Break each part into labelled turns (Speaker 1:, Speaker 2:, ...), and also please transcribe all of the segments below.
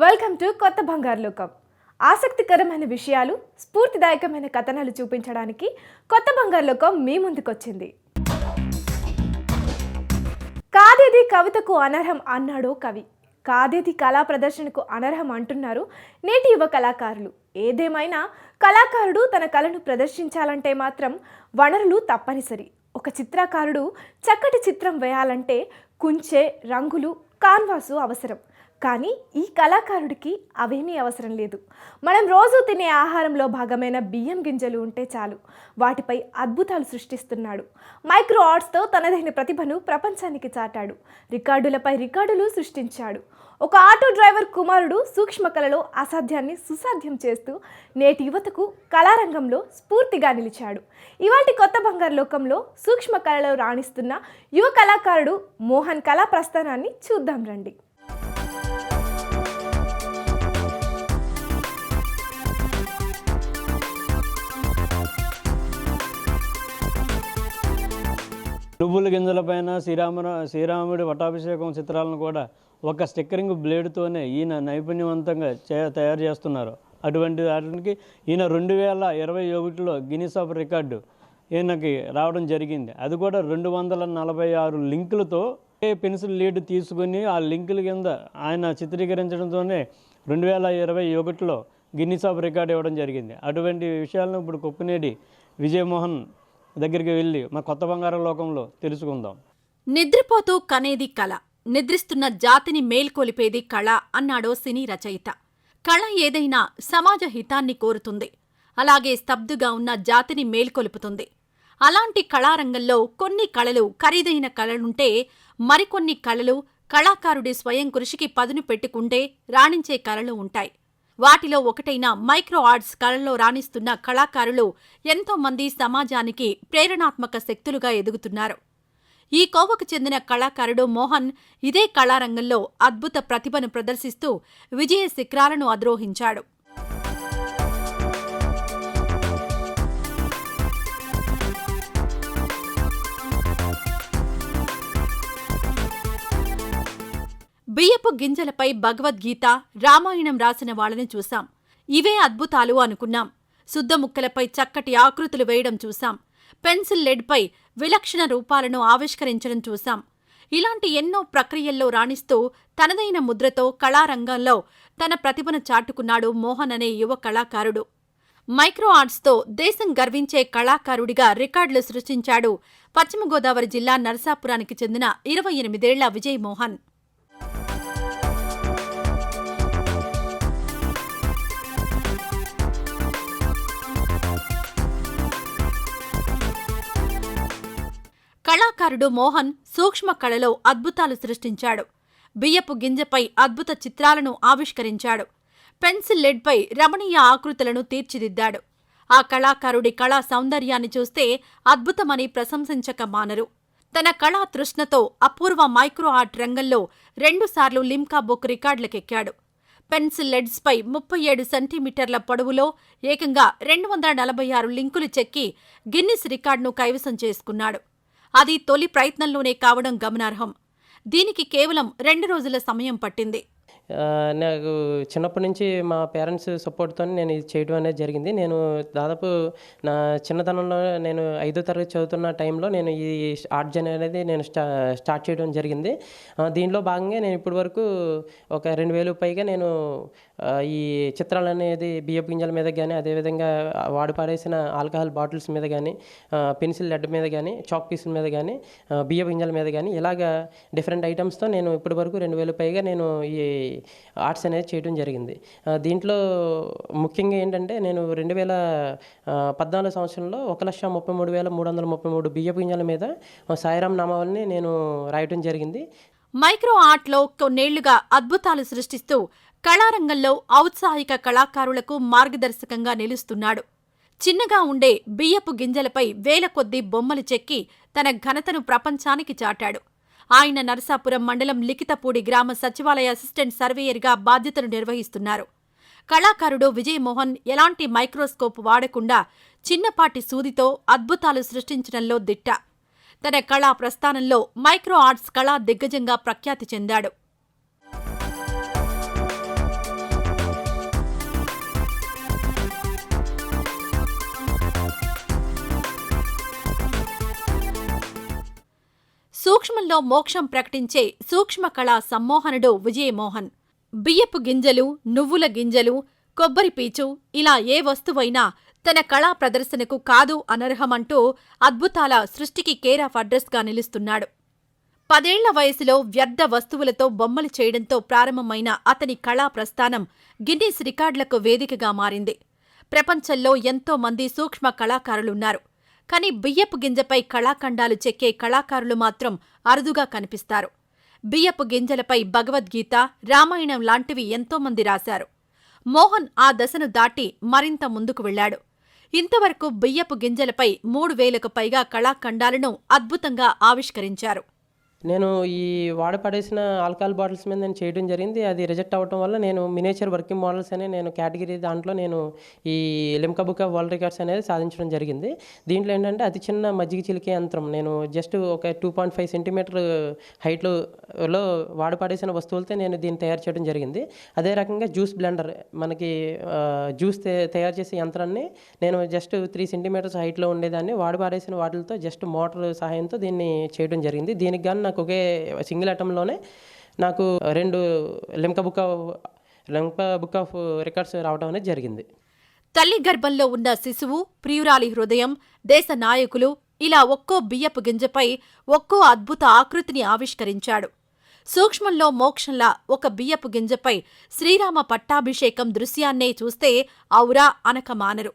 Speaker 1: Welcome to కొత్త బంగారు లోకం. ఆసక్తికరమైన విషయాలు స్ఫూర్తిదాయకమైన కథనాలు చూపించడానికి కొత్త బంగారు లోకం మీ ముందుకొచ్చింది. కాదేది కవితకు అనర్హం అన్నాడో కవి. కాదేది కళా ప్రదర్శనకు అనర్హం అంటున్నారు నేటి యువ కళాకారులు. ఏదేమైనా కళాకారుడు తన కళను ప్రదర్శించాలంటే మాత్రం వనరులు తప్పనిసరి. ఒక చిత్రకారుడు చక్కటి చిత్రం వేయాలంటే కుంచే రంగులు కాన్వాసు అవసరం. కానీ ఈ కళాకారుడికి అవేమీ అవసరం లేదు. మనం రోజు తినే ఆహారంలో భాగమైన బియ్యం గింజలు ఉంటే చాలు. వాటిపై అద్భుతాలు సృష్టిస్తున్నాడు. మైక్రో ఆర్ట్స్తో తనదైన ప్రతిభను ప్రపంచానికి చాటాడు. రికార్డులపై రికార్డులు సృష్టించాడు. ఒక ఆటో డ్రైవర్ కుమారుడు సూక్ష్మ కళలో అసాధ్యాన్ని సుసాధ్యం చేస్తూ నేటి యువతకు కళారంగంలో స్ఫూర్తిగా నిలిచాడు. ఇవాటి కొత్త బంగారు లోకంలో సూక్ష్మ కళలో రాణిస్తున్న యువ కళాకారుడు మోహన్ కళా ప్రస్థానాన్ని చూద్దాం రండి.
Speaker 2: నువ్వుల గింజలపైన శ్రీరామ శ్రీరాముడి పట్టాభిషేకం చిత్రాలను కూడా ఒక స్టిక్కరింగ్ బ్లేడ్తోనే ఈయన నైపుణ్యవంతంగా చే తయారు చేస్తున్నారు. అటువంటి వాటికి ఈయన రెండు వేల ఇరవై ఒకటిలో గినీస్ ఆఫ్ రికార్డు ఈయనకి రావడం జరిగింది. అది కూడా రెండు వందల నలభై ఆరు లింకులతో పెన్సిల్ లీడ్ తీసుకుని ఆ లింకుల కింద ఆయన చిత్రీకరించడంతోనే రెండు వేల ఇరవై ఒకటిలో గిన్నీస్ ఆఫ్ రికార్డు ఇవ్వడం జరిగింది. అటువంటి విషయాలను ఇప్పుడు కుప్పనేడి విజయమోహన్ దగ్గరికి వెళ్ళి మా కొత్త బంగారం లోకంలో తెలుసుకుందాం.
Speaker 3: నిద్రపోతూ కనేది కళ నిద్రిస్తున్న జాతిని మేల్కొలిపేది కళ అన్నాడో సినీ రచయిత. కళ ఏదైనా సమాజ హితాన్ని కోరుతుంది. అలాగే స్తబ్దుగా ఉన్న జాతిని మేల్కొలుపుతుంది. అలాంటి కళారంగంలో కొన్ని కళలు ఖరీదైన కళలుంటే మరికొన్ని కళలు కళాకారుడి స్వయం కృషికి పదును పెట్టుకుంటే రాణించే కళలు ఉంటాయి. వాటిలో ఒకటైన మైక్రో ఆర్ట్స్ కళల్లో రాణిస్తున్న కళాకారులు ఎంతో మంది సమాజానికి ప్రేరణాత్మక శక్తులుగా ఎదుగుతున్నారు. ఈ కోవకు చెందిన కళాకారుడు మోహన్ ఇదే కళారంగంలో అద్భుత ప్రతిభను ప్రదర్శిస్తూ విజయ శిఖరాలను అధిరోహించాడు. బియ్యపు గింజలపై భగవద్గీత రామాయణం రాసిన వాళ్ళని చూశాం. ఇవే అద్భుతాలు అనుకున్నాం. శుద్ధ ముక్కలపై చక్కటి ఆకృతులు వేయడం చూశాం. పెన్సిల్ లెడ్పై విలక్షణ రూపాలను ఆవిష్కరించడం చూశాం. ఇలాంటి ఎన్నో ప్రక్రియల్లో రాణిస్తూ తనదైన ముద్రతో కళారంగంలో తన ప్రతిభను చాటుకున్నాడు మోహన్ అనే యువ కళాకారుడు. మైక్రో ఆర్ట్స్తో దేశం గర్వించే కళాకారుడిగా రికార్డులు సృష్టించాడు పశ్చిమ గోదావరి జిల్లా నరసాపురానికి చెందిన ఇరవై ఎనిమిదేళ్ళ విజయ్ మోహన్. కళాకారుడు మోహన్ సూక్ష్మ కళలో అద్భుతాలు సృష్టించాడు. బియ్యపు గింజపై అద్భుత చిత్రాలను ఆవిష్కరించాడు. పెన్సిల్ లెడ్పై రమణీయ ఆకృతులను తీర్చిదిద్దాడు. ఆ కళాకారుడి కళా సౌందర్యాన్ని చూస్తే అద్భుతమని ప్రశంసించక మానరు. తన కళా తృష్ణతో అపూర్వ మైక్రో ఆర్ట్ రంగంలో రెండుసార్లు లిమ్కా బుక్ రికార్డులకెక్కాడు. పెన్సిల్ లెడ్స్పై ముప్పై ఏడు సెంటీమీటర్ల పొడవులో ఏకంగా రెండు వందల నలభై ఆరు లింకులు చెక్కి గిన్నిస్ రికార్డును కైవసం చేసుకున్నాడు. అది తొలి ప్రయత్నంలోనే కావడం గమనార్హం. దీనికి కేవలం రెండు రోజుల సమయం పట్టింది.
Speaker 4: నాకు చిన్నప్పటి నుంచి మా పేరెంట్స్ సపోర్ట్తో నేను ఇది చేయడం అనేది జరిగింది. నేను దాదాపు నా చిన్నతనంలో నేను ఐదో తరగతి చదువుతున్న టైంలో నేను ఈ ఆర్ట్ జర్నీ అనేది నేను స్టా స్టార్ట్ చేయడం జరిగింది. దీనిలో భాగంగా నేను ఇప్పటి వరకు ఒక రెండు వేలు పైగా నేను ఈ చిత్రాలు అనేది బియ్యపు గింజల మీద కానీ అదేవిధంగా వాడి పాడేసిన ఆల్కహాల్ బాటిల్స్ మీద కానీ పెన్సిల్ లెడ్ మీద కానీ చాక్ పీసుల మీద కానీ బియ్యపు గింజల మీద కానీ ఇలాగా డిఫరెంట్ ఐటమ్స్తో నేను ఇప్పటి వరకు రెండు వేలు పైగా నేను ఈ ఆర్ట్స్ అనేది చేయడం జరిగింది. దీంట్లో ముఖ్యంగా ఏంటంటే నేను రెండు వేల పద్నాలుగు సంవత్సరంలో ఒక లక్ష ముప్పై మూడు వేల మూడు వందల ముప్పై మూడు బియ్యపు గింజల మీద సాయిరాం నామావళిని నేను రాయటం జరిగింది.
Speaker 3: మైక్రో ఆర్ట్లో కొన్నేళ్ళుగా అద్భుతాలు సృష్టిస్తూ కళారంగంలో ఔత్సాహిక కళాకారులకు మార్గదర్శకంగా నిలుస్తున్నాడు. చిన్నగా ఉండే బియ్యపు గింజలపై వేల కొద్దీ బొమ్మలు చెక్కి తన ఘనతను ప్రపంచానికి చాటాడు. ఆయన నరసాపురం మండలం లిఖితపూడి గ్రామ సచివాలయ అసిస్టెంట్ సర్వేయర్గా బాధ్యతలు నిర్వహిస్తున్నారు. కళాకారుడు విజయమోహన్ ఎలాంటి మైక్రోస్కోప్ వాడకుండా చిన్నపాటి సూదితో అద్భుతాలు సృష్టించడంలో దిట్ట. తన కళా ప్రస్థానంలో మైక్రో ఆర్ట్స్ కళా దిగ్గజంగా ప్రఖ్యాతి చెందాడు. సూక్ష్మంలో మోక్షం ప్రకటించే సూక్ష్మ కళా సమ్మోహనుడు విజయమోహన్. బియ్యపు గింజలు నువ్వుల గింజలు కొబ్బరి పీచు ఇలా ఏ వస్తువైనా తన కళా ప్రదర్శనకు కాదు అనర్హమంటూ అద్భుతాల సృష్టికి కేర్ ఆఫ్ అడ్రస్గా నిలుస్తున్నాడు. పదేళ్ళ వయసులో వ్యర్థ వస్తువులతో బొమ్మలు చేయడంతో ప్రారంభమైన అతని కళా ప్రస్థానం గిన్నీస్ రికార్డులకు వేదికగా మారింది. ప్రపంచంలో ఎంతో మంది సూక్ష్మ కళాకారులున్నారు. కానీ బియ్యపు గింజపై కళాఖండాలు చెక్కే కళాకారులు మాత్రం అరుదుగా కనిపిస్తారు. బియ్యపు గింజలపై భగవద్గీత రామాయణం లాంటివి ఎంతోమంది రాశారు. మోహన్ ఆ దశను దాటి మరింత ముందుకు వెళ్ళాడు. ఇంతవరకు బియ్యపు గింజలపై మూడు వేలకు పైగా కళాఖండాలను అద్భుతంగా ఆవిష్కరించారు.
Speaker 4: నేను ఈ వాడ పడేసిన ఆల్కహాల్ బాటిల్స్ మీద నేను చేయడం జరిగింది. అది రిజెక్ట్ అవ్వడం వల్ల నేను మినేచర్ వర్కింగ్ మోడల్స్ అనే నేను కేటగిరీ దాంట్లో నేను ఈ Limca book of world records అనేది సాధించడం జరిగింది. దీంట్లో ఏంటంటే అతి చిన్న మజ్జిగ చిలికే యంత్రం. నేను జస్ట్ ఒక టూ పాయింట్ ఫైవ్ సెంటీమీటర్ హైట్లో లో వస్తువులతో నేను దీన్ని తయారు చేయడం జరిగింది. అదే రకంగా జ్యూస్ బ్లెండర్ మనకి జ్యూస్ తయారు చేసే యంత్రాన్ని నేను జస్ట్ త్రీ సెంటీమీటర్స్ హైట్లో ఉండేదాన్ని. వాడపడేసిన వాటిలతో వాటితో జస్ట్ మోటార్ సహాయంతో దీన్ని చేయడం జరిగింది. దీనికి గాను నాకు ఒకే సింగిల్ ఐటంలోనే నాకు రెండు Limca book of book of records రావడం అనేది జరిగింది.
Speaker 3: తల్లి గర్భంలో ఉన్న శిశువు ప్రియురాలి హృదయం దేశ నాయకులు ఇలా ఒక్కో బియ్యపు గింజపై ఒక్కో అద్భుత ఆకృతిని ఆవిష్కరించాడు. సూక్ష్మంలో మోక్షంలా ఒక బియ్యపు గింజపై శ్రీరామ పట్టాభిషేకం దృశ్యాన్నే చూస్తే ఔరా అనక మానరు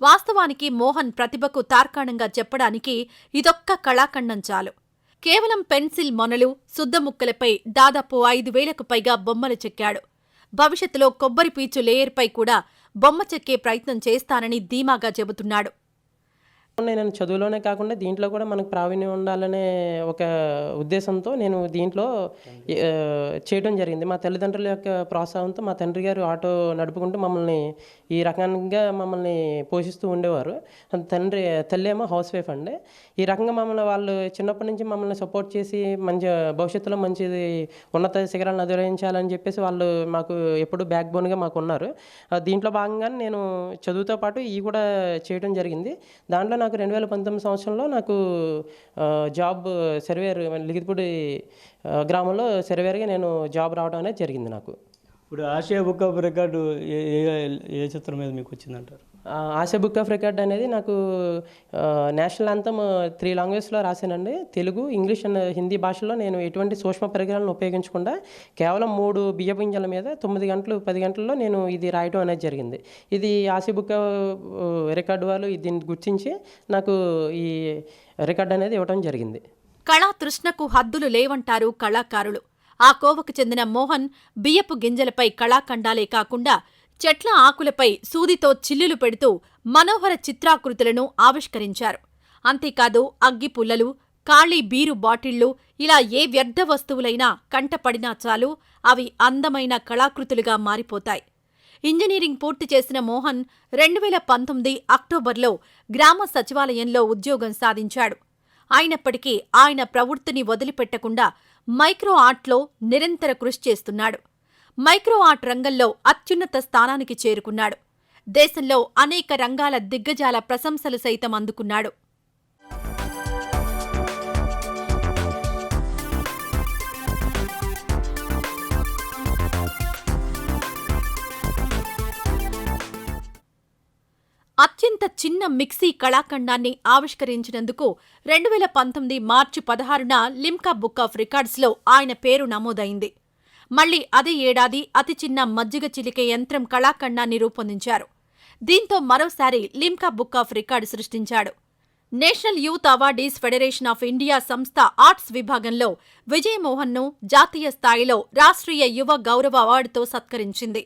Speaker 3: వాస్తవానికి మోహన్ ప్రతిభకు తార్కాణంగా చెప్పడానికి ఇదొక్క కళాఖండం చాలు. కేవలం పెన్సిల్ మొనలు శుద్ధముక్కలపై దాదాపు ఐదు వేలకు పైగా బొమ్మలు చెక్కాడు. భవిష్యత్తులో కొబ్బరి పీచు లేయర్పై కూడా బొమ్మ చెక్కే ప్రయత్నం చేస్తానని ధీమాగా చెబుతున్నాడు.
Speaker 4: నేను చదువులోనే కాకుండా దీంట్లో కూడా మనకు ప్రావీణ్యం ఉండాలనే ఒక ఉద్దేశంతో నేను దీంట్లో చేయడం జరిగింది. మా తల్లిదండ్రుల యొక్క ప్రోత్సాహంతో మా తండ్రి గారు ఆటో నడుపుకుంటూ మమ్మల్ని ఈ రకంగా మమ్మల్ని పోషిస్తూ ఉండేవారు. తండ్రి తల్లి ఏమో హౌస్ వైఫ్ అండి. ఈ రకంగా మమ్మల్ని వాళ్ళు చిన్నప్పటి నుంచి మమ్మల్ని సపోర్ట్ చేసి మంచి భవిష్యత్తులో మంచిది ఉన్నత శిఖరాలను అధిరోహించాలని చెప్పేసి వాళ్ళు మాకు ఎప్పుడు బ్యాక్ బోన్గా మాకు ఉన్నారు. దీంట్లో భాగంగానే నేను చదువుతో పాటు ఇవి కూడా చేయడం జరిగింది. దాంట్లో నాకు నాకు రెండు వేల పంతొమ్మిది సంవత్సరంలో నాకు జాబ్ సర్వేర్ లిగితిపూడి గ్రామంలో సర్వేర్గా నేను జాబ్ రావడం అనేది జరిగింది నాకు.
Speaker 2: ఇప్పుడు ఆసియా బుక్ ఆఫ్ రికార్డు ఏ ఏ- ఏ చిత్రం మీద మీకు వచ్చిందంటారు?
Speaker 4: ఆశ బుక్ ఆఫ్ రికార్డ్ అనేది నాకు నేషనల్ అంతం త్రీ లాంగ్వేజ్లో రాశానండి. తెలుగు ఇంగ్లీష్ అండ్ హిందీ భాషలో నేను ఎటువంటి సూక్ష్మ పరికరాలను ఉపయోగించకుండా కేవలం మూడు బియ్య గింజల మీద తొమ్మిది గంటలు పది గంటల్లో నేను ఇది రాయడం అనేది జరిగింది. ఇది ఆశ బుక్ రికార్డు వాళ్ళు దీన్ని గుర్తించి నాకు ఈ రికార్డ్ అనేది ఇవ్వడం జరిగింది.
Speaker 3: కళా తృష్ణకు హద్దులు లేవంటారు కళాకారులు. ఆ కోవకు చెందిన మోహన్ బియ్యపు గింజలపై కళాఖండాలే కాకుండా చెట్ల ఆకులపై సూదితో చిల్లులు పెడుతూ మనోహర చిత్రాకృతులను ఆవిష్కరించారు. అంతేకాదు అగ్గిపుల్లలు ఖాళీ బీరు బాటిళ్ళు ఇలా ఏ వ్యర్థ వస్తువులైనా కంటపడినా చాలు అవి అందమైన కళాకృతులుగా మారిపోతాయి. ఇంజనీరింగ్ పూర్తి చేసిన మోహన్ రెండు వేల పంతొమ్మిది అక్టోబర్లో గ్రామ సచివాలయంలో ఉద్యోగం సాధించాడు. అయినప్పటికీ ఆయన ప్రవృత్తిని వదిలిపెట్టకుండా మైక్రో ఆర్ట్లో నిరంతర కృషి చేస్తున్నాడు. మైక్రో ఆర్ట్ రంగంలో అత్యున్నత స్థానానికి చేరుకున్నాడు. దేశంలో అనేక రంగాల దిగ్గజాల ప్రశంసలు సైతం అందుకున్నాడు. అత్యంత చిన్న మిక్సీ కళాఖండాన్ని ఆవిష్కరించినందుకు రెండు వేల పంతొమ్మిది మార్చి పదహారున లిమ్కా బుక్ ఆఫ్ రికార్డ్స్లో ఆయన పేరు నమోదైంది. మళ్ళీ అదే ఏడాది అతి చిన్న మజ్జిగ చిలికే యంత్రం కళాఖండాన్ని రూపొందించారు. దీంతో మరోసారి లిమ్కా బుక్ ఆఫ్ రికార్డు సృష్టించాడు. National youth awardees federation of India సంస్థ ఆర్ట్స్ విభాగంలో విజయమోహన్ను జాతీయ స్థాయిలో రాష్ట్రీయ యువ గౌరవ అవార్డుతో సత్కరించింది.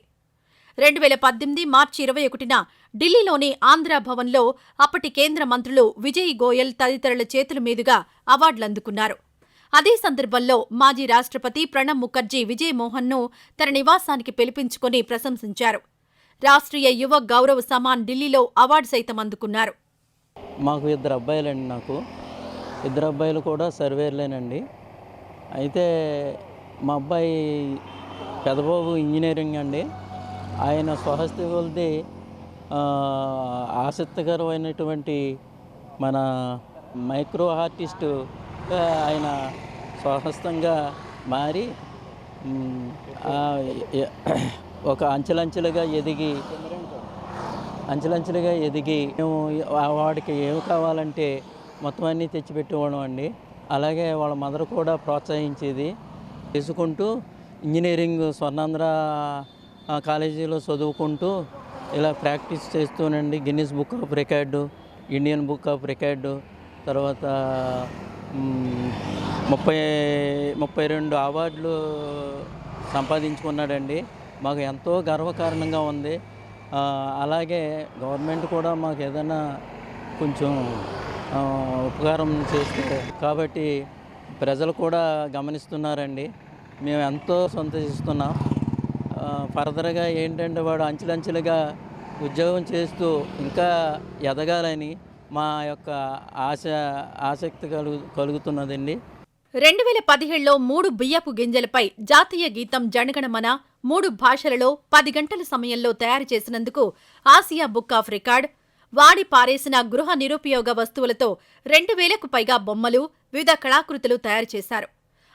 Speaker 3: రెండు వేల పద్దెనిమిది మార్చి ఇరవై ఒకటిన ఢిల్లీలోని ఆంధ్ర భవన్లో అప్పటి కేంద్ర మంత్రులు విజయ్ గోయల్ తదితరుల చేతుల మీదుగా అవార్డులందుకున్నారు. అదే సందర్భంలో మాజీ రాష్ట్రపతి ప్రణబ్ ముఖర్జీ విజయమోహన్ను తన నివాసానికి పిలిపించుకొని ప్రశంసించారు. రాష్ట్రీయ యువ గౌరవ్ సమాన్ ఢిల్లీలో అవార్డు సైతం అందుకున్నారు.
Speaker 5: మాకు ఇద్దరు అబ్బాయిలండి నాకు. ఇద్దరు అబ్బాయిలు కూడా సర్వేర్లేనండి. అయితే మా అబ్బాయి పెదబాబు ఇంజనీరింగ్ అండి. ఆయన స్వహస్తి కొలిది ఆసక్తికరమైనటువంటి మన మైక్రో ఆర్టిస్టు ఆయన స్వహస్తంగా మారి ఒక అంచెలంచెలుగా ఎదిగి అంచెలంచెలుగా ఎదిగి మేము వాడికి ఏమి కావాలంటే మొత్తం అన్నీ తెచ్చిపెట్టేవాడు అండి. అలాగే వాళ్ళ మదర్ కూడా ప్రోత్సహించేది. చేసుకుంటూ ఇంజనీరింగ్ స్వర్ణాంధ్ర కాలేజీలో చదువుకుంటూ ఇలా practice చేస్తూనండి. Guinness book of record Indian book of record తర్వాత ముప్పై ముప్పై రెండు అవార్డులు సంపాదించుకున్నాడండి. మాకు ఎంతో గర్వకారణంగా ఉంది. అలాగే గవర్నమెంట్ కూడా మాకు ఏదైనా కొంచెం ఉపకారం చేస్తే కాబట్టి ప్రజలు కూడా గమనిస్తున్నారండి. మేము ఎంతో సంతోషిస్తున్నాం. ఫర్దర్గా ఏంటంటే వాడు అంచెలంచెలుగా ఉద్యోగం చేస్తూ ఇంకా ఎదగాలని మా యొక్క ఆశ ఆసక్తి కలుగు కలుగుతున్నదండి.
Speaker 3: రెండు వేల పదిహేడులో మూడు బియ్యపు గింజలపై జాతీయ గీతం జనగణమన మూడు భాషలలో పది గంటల సమయంలో తయారు చేసినందుకు ఆసియా బుక్ ఆఫ్ రికార్డ్ వాడి పారేసిన గృహ నిరుపయోగ వస్తువులతో రెండు వేలకు పైగా బొమ్మలు వివిధ కళాకృతులు తయారు చేశారు.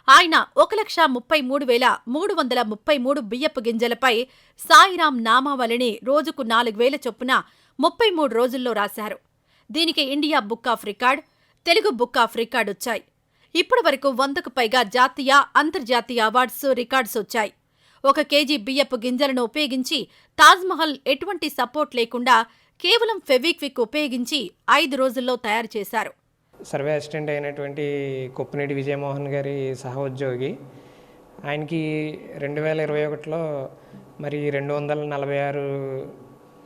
Speaker 3: ఆయన ఒక లక్ష ముప్పై మూడు వేల మూడు వందల ముప్పై మూడు బియ్యపు గింజలపై సాయిరాం నామావళిని రోజుకు నాలుగు వేల చొప్పున ముప్పై మూడు రోజుల్లో రాశారు. దీనికి India book of record Telugu book of record వచ్చాయి. ఇప్పటి వరకు వందకు పైగా జాతీయ అంతర్జాతీయ అవార్డ్స్ రికార్డ్స్ వచ్చాయి. ఒక కేజీ బియ్యపు గింజలను ఉపయోగించి తాజ్మహల్ ఎటువంటి సపోర్ట్ లేకుండా కేవలం ఫెవిక్విక్ ఉపయోగించి ఐదు రోజుల్లో తయారు చేశారు.
Speaker 6: సర్వే అసిస్టెంట్ అయినటువంటి కొప్పినేటి విజయమోహన్ గారి సహోద్యోగి ఆయనకి రెండు వేల ఇరవై ఒకటిలో మరి రెండు వందల నలభై ఆరు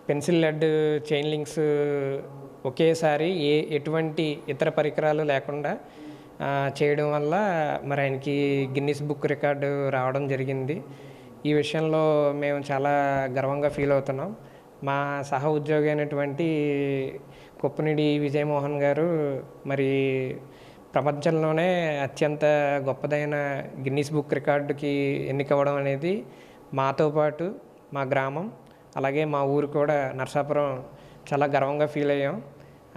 Speaker 6: పెన్సిల్ లెడ్ చైన్ లింక్స్ ఒకేసారి ఏ ఎటువంటి ఇతర పరికరాలు లేకుండా చేయడం వల్ల మరి ఆయనకి గిన్నిస్ బుక్ రికార్డు రావడం జరిగింది. ఈ విషయంలో మేము చాలా గర్వంగా ఫీల్ అవుతున్నాం. మా సహ ఉద్యోగి అయినటువంటి కుప్పనిడి విజయమోహన్ గారు మరి ప్రపంచంలోనే అత్యంత గొప్పదైన గిన్నీస్ బుక్ రికార్డుకి ఎన్నికవ్వడం అనేది మాతో పాటు మా గ్రామం అలాగే మా ఊరు కూడా నర్సాపురం చాలా గర్వంగా ఫీల్ అయ్యాం.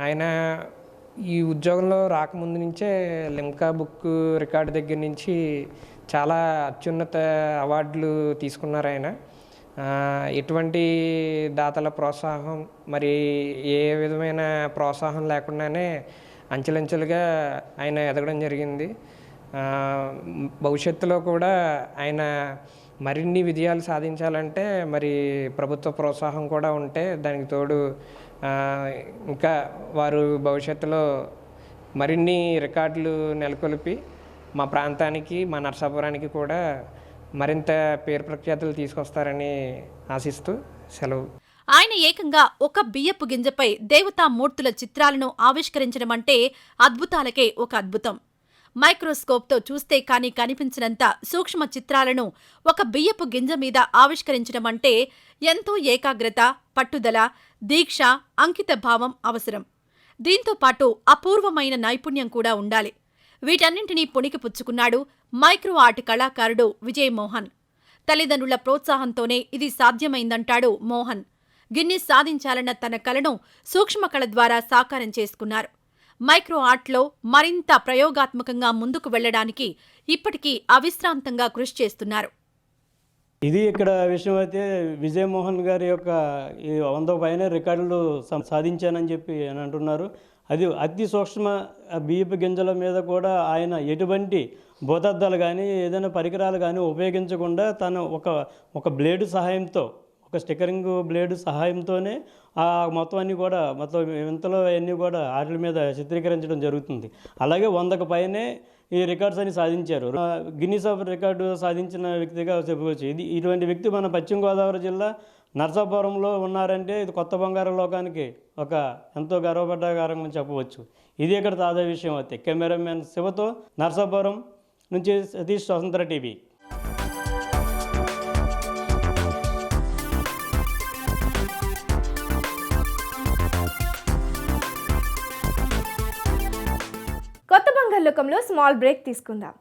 Speaker 6: ఆయన ఈ ఉద్యోగంలో రాకముందు నుంచే లిమ్కా బుక్ రికార్డు దగ్గర నుంచి చాలా అత్యున్నత అవార్డులు తీసుకున్నారు ఆయన. ఎటువంటి దాతల ప్రోత్సాహం మరి ఏ విధమైన ప్రోత్సాహం లేకుండానే అంచెలంచెలుగా ఆయన ఎదగడం జరిగింది. భవిష్యత్తులో కూడా ఆయన మరిన్ని విజయాలు సాధించాలంటే మరి ప్రభుత్వ ప్రోత్సాహం కూడా ఉంటే దానికి తోడు ఇంకా వారు భవిష్యత్తులో మరిన్ని రికార్డులు నెలకొల్పి మా ప్రాంతానికి మా నర్సాపురానికి కూడా మరింత పేరు ప్రఖ్యాతులు తీసుకొస్తారని ఆశిస్తూ సెలవు.
Speaker 3: ఆయన ఏకంగా ఒక బియ్యపు గింజపై దేవతామూర్తుల చిత్రాలను ఆవిష్కరించడం అంటే అద్భుతాలకే ఒక అద్భుతం. మైక్రోస్కోప్తో చూస్తే కానీ కనిపించినంత సూక్ష్మ చిత్రాలను ఒక బియ్యపు గింజ మీద ఆవిష్కరించడం అంటే ఎంతో ఏకాగ్రత పట్టుదల దీక్ష అంకిత భావం అవసరం. దీంతో పాటు అపూర్వమైన నైపుణ్యం కూడా ఉండాలి. వీటన్నింటినీ పుణికి పుచ్చుకున్నాడు మైక్రో ఆర్ట్ కళాకారుడు విజయ్ మోహన్. తల్లిదండ్రుల ప్రోత్సాహంతోనే ఇది సాధ్యమైందంటాడు మోహన్. గిన్నీస్ సాధించాలన్న తన కలను సూక్ష్మ కళ ద్వారా సాకారం చేసుకున్నారు. మైక్రో ఆర్ట్లో మరింత ప్రయోగాత్మకంగా ముందుకు వెళ్ళడానికి ఇప్పటికీ అవిశ్రాంతంగా కృషి చేస్తున్నారు.
Speaker 2: ఇది ఇక్కడ విషయం అయితే విజయమోహన్ గారి యొక్క ఈ వంద పైన రికార్డులు సాధించానని చెప్పి అని అంటున్నారు. అది అతి సూక్ష్మ బియ్యపు గింజల మీద కూడా ఆయన ఎటువంటి భూతద్దాలు కానీ ఏదైనా పరికరాలు కానీ ఉపయోగించకుండా తను ఒక ఒక బ్లేడు సహాయంతో ఒక స్టిక్కరింగ్ బ్లేడ్ సహాయంతోనే ఆ మొత్తం అన్నీ కూడా మొత్తం ఇంతలో అన్నీ కూడా వాటి మీద చిత్రీకరించడం జరుగుతుంది. అలాగే వందకు పైనే ఈ రికార్డ్స్ అని సాధించారు. గిన్నీస్ ఆఫ్ రికార్డు సాధించిన వ్యక్తిగా చెప్పవచ్చు ఇది ఇటువంటి వ్యక్తి మన పశ్చిమ గోదావరి జిల్లా నర్సాపురంలో ఉన్నారంటే ఇది కొత్త బంగారు లోకానికి ఒక ఎంతో గర్వపడ్డకారంగా చెప్పవచ్చు. ఇది ఇక్కడ తాజా విషయం అయితే. కెమెరామెన్ శివతో నర్సాపురం నుంచి సతీష్ స్వతంత్ర టీవీ.
Speaker 1: లోకంలో స్మాల్ బ్రేక్ తీసుకుందాం.